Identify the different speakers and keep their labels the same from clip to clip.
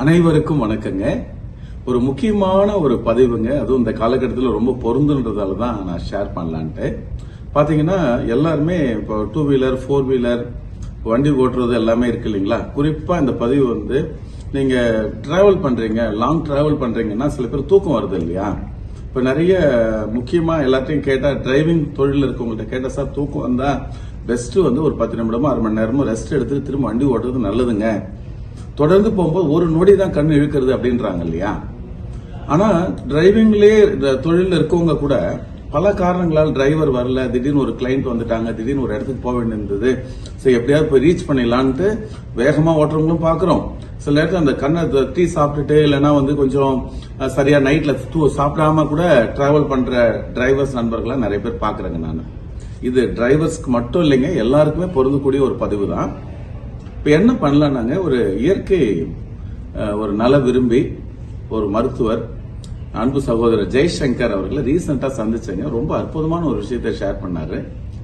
Speaker 1: அனைவருக்கும் வணக்கங்க. ஒரு முக்கியமான ஒரு பதிவுங்க. அதுவும் இந்த காலகட்டத்தில் ரொம்ப பொருந்துன்றதால தான் நான் ஷேர் பண்ணலான்ட்டு. பார்த்தீங்கன்னா எல்லாருமே இப்போ டூ வீலர் ஃபோர் வீலர் வண்டி ஓட்டுறது எல்லாமே இருக்கு இல்லைங்களா? குறிப்பாக இந்த பதிவு வந்து நீங்கள் டிராவல் பண்ணுறீங்க லாங் டிராவல் பண்ணுறீங்கன்னா சில பேர் தூக்கம் வருது இல்லையா? இப்போ நிறைய முக்கியமாக எல்லாத்தையும் கேட்டால் டிரைவிங் தொழில் இருக்கவங்கள்ட்ட கேட்டால் சார் தூக்கம் வந்தால் பெஸ்ட்டு வந்து ஒரு பத்து நிமிடமோ அரை மணி நேரமோ ரெஸ்ட் எடுத்து திரும்ப வண்டி ஓட்டுறது நல்லதுங்க. தொடர்ந்து போகும்போது ஒரு நொடி தான் கண் இழுக்கிறது அப்படின்றாங்க இல்லையா? ஆனால் டிரைவிங்லயே இந்த இருக்கவங்க கூட பல காரணங்களால் டிரைவர் வரல திடீர்னு ஒரு கிளைண்ட் வந்துட்டாங்க திடீர்னு ஒரு இடத்துக்கு போக வேண்டியிருந்தது. சரி எப்படியாவது போய் ரீச் பண்ணிடலான்ட்டு வேகமாக ஓட்டுறவங்களும் பார்க்குறோம். சில நேரத்தில் அந்த கண்ணை டீ சாப்பிட்டுட்டு இல்லைன்னா வந்து கொஞ்சம் சரியாக நைட்டில் தூ- சாப்பிடாம கூட ட்ராவல் பண்ணுற டிரைவர்ஸ் நண்பர்களாக நிறைய பேர் பார்க்குறேங்க நான். இது டிரைவர்ஸ்க்கு மட்டும் இல்லைங்க எல்லாருக்குமே பொருந்தக்கூடிய ஒரு பதிவு தான். இப்போ என்ன பண்ணலான்னாங்க ஒரு இயற்கை ஒரு நல விரும்பி ஒரு மருத்துவர் அன்பு சகோதரர் ஜெய்சங்கர் அவர்களை ரீசெண்டாக சந்திச்சேங்க. ரொம்ப அற்புதமான ஒரு விஷயத்தை ஷேர் பண்ணாரு.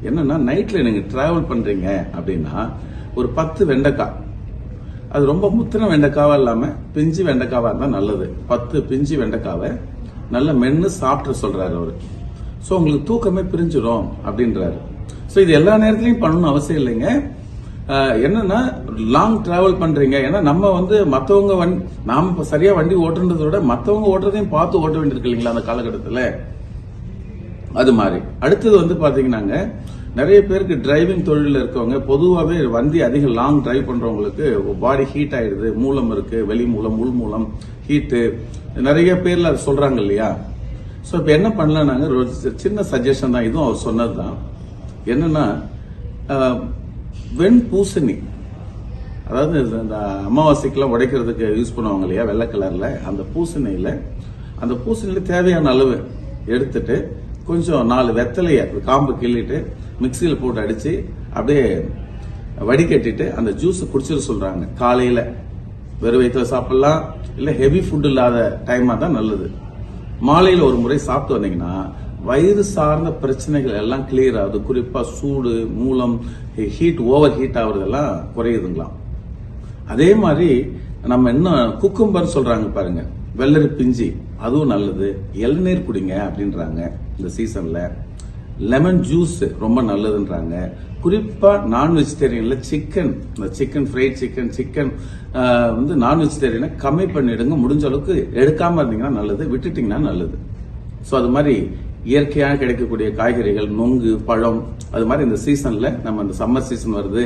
Speaker 1: என்னன்னா நைட்டில் நீங்கள் டிராவல் பண்ணுறீங்க அப்படின்னா ஒரு பத்து வெண்டைக்காய். அது ரொம்ப முத்தின வெண்டைக்காவாக இல்லாமல் பிஞ்சு வெண்டைக்காவாக இருந்தால் நல்லது. பத்து பிஞ்சு வெண்டைக்காவை நல்ல மென்று சாப்பிட்டு சொல்கிறாரு அவர். ஸோ உங்களுக்கு தூக்கமே பிரிஞ்சிடும் அப்படின்றாரு. ஸோ இது எல்லா நேரத்துலையும் பண்ணணும்னு அவசியம் இல்லைங்க. என்னன்னா லாங் டிராவல் பண்றீங்க. ஏன்னா நம்ம வந்து மத்தவங்க வந் நாம சரியா வண்டி ஓட்டுறதை விட மத்தவங்க ஓட்டுறதையும் பார்த்து ஓட்ட வேண்டியிருக்கு இல்லைங்களா அந்த காலகட்டத்தில்? அது மாதிரி. அடுத்தது வந்து பார்த்தீங்கன்னாங்க நிறைய பேருக்கு டிரைவிங் தொழிலில் இருக்கவங்க பொதுவாகவே வண்டி அதிகம் லாங் டிரைவ் பண்ணுறவங்களுக்கு பாடி ஹீட் ஆயிடுது மூலம் இருக்கு வெளி மூலம் உள் மூலம் ஹீட்டு நிறைய பேர்ல அது சொல்றாங்க இல்லையா? ஸோ இப்போ என்ன பண்ணலான்னாங்க சின்ன சஜஷன் தான். இதுவும் அவர் சொன்னது தான் என்னன்னா வெண் பூசணி அதாவது இந்த- அமாவாசைக்கெல்லாம் உடைக்கிறதுக்கு யூஸ் பண்ணுவாங்க இல்லையா வெள்ளை கலரில் அந்த பூசணியில். அந்த பூசணியில் தேவையான அளவு எடுத்துட்டு கொஞ்சம் நாலு வெத்தலையை காம்பு கிள்ளிட்டு மிக்சியில் போட்டு அடித்து அப்படியே வடிகட்டிட்டு அந்த ஜூஸை குடிச்சிட சொல்கிறாங்க காலையில் வெறும் வயிற்று சாப்பிட்லாம் இல்லை ஹெவி ஃபுட் இல்லாத டைமாக தான் நல்லது. மாலையில் ஒரு முறை சாப்பிட்டு வந்தீங்கன்னா வயிறு சார்ந்த பிரச்சனைகள் எல்லாம் கிளியர் ஆகுது. குறிப்பாக சூடு மூலம் ஹீட் ஓவர் ஹீட் ஆகுறதெல்லாம் குறையுதுங்களாம் அதே மாதிரி நம்ம இன்னும் குக்கும்பர் சொல்கிறாங்க பாருங்க. வெள்ளரி பிஞ்சி அதுவும் நல்லது. இளநீர் குடிங்க அப்படின்றாங்க இந்த சீசனில் லெமன் ஜூஸ் ரொம்ப நல்லதுன்றாங்க. குறிப்பாக நான் வெஜிடேரியனில் சிக்கன் இந்த சிக்கன் ஃப்ரைட் சிக்கன் சிக்கன் வந்து நான் வெஜிடேரியனை கம்மி பண்ணிடுங்க. முடிஞ்ச அளவுக்கு எடுக்காமல் இருந்தீங்கன்னா நல்லது விட்டுட்டிங்கன்னா நல்லது. ஸோ அது மாதிரி இயற்கையாக கிடைக்கக்கூடிய காய்கறிகள் நொங்கு பழம் அது மாதிரி இந்த சீசன்ல நம்ம இந்த சம்மர் சீசன் வருது.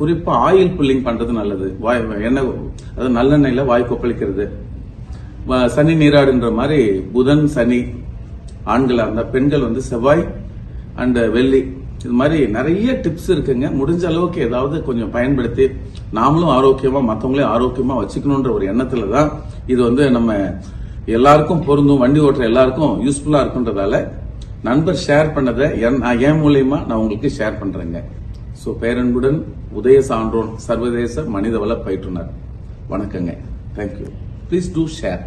Speaker 1: குறிப்பா ஆயில் புல்லிங் பண்றது நல்லது. வாய் எண்ணெய் அதாவது நல்லெண்ணெயில வாய் கொப்பளிக்கிறது. வ- சனி நீராடுன்ற மாதிரி புதன் சனி ஆண்களாக இருந்தால் பெண்கள் வந்து செவ்வாய் அண்ட் வெள்ளி இது மாதிரி நிறைய டிப்ஸ் இருக்குங்க. முடிஞ்ச அளவுக்கு ஏதாவது கொஞ்சம் பயன்படுத்தி நாமளும் ஆரோக்கியமா மற்றவங்களையும் ஆரோக்கியமா வச்சுக்கணுன்ற ஒரு எண்ணத்துல தான் இது வந்து நம்ம எல்லாருக்கும் பொருந்தும் வண்டி ஓட்டுற எல்லாருக்கும் யூஸ்ஃபுல்லா இருக்குன்றதால நண்பர் ஷேர் பண்ணதை என்- நான் என் மூலியமா நான் உங்களுக்கு ஷேர் பண்றேங்க. ஸோ பேரன்புடன் உதய சான்றோன் சர்வதேச மனிதவள பயிற்றுனர். வணக்கங்க. Thank you please do share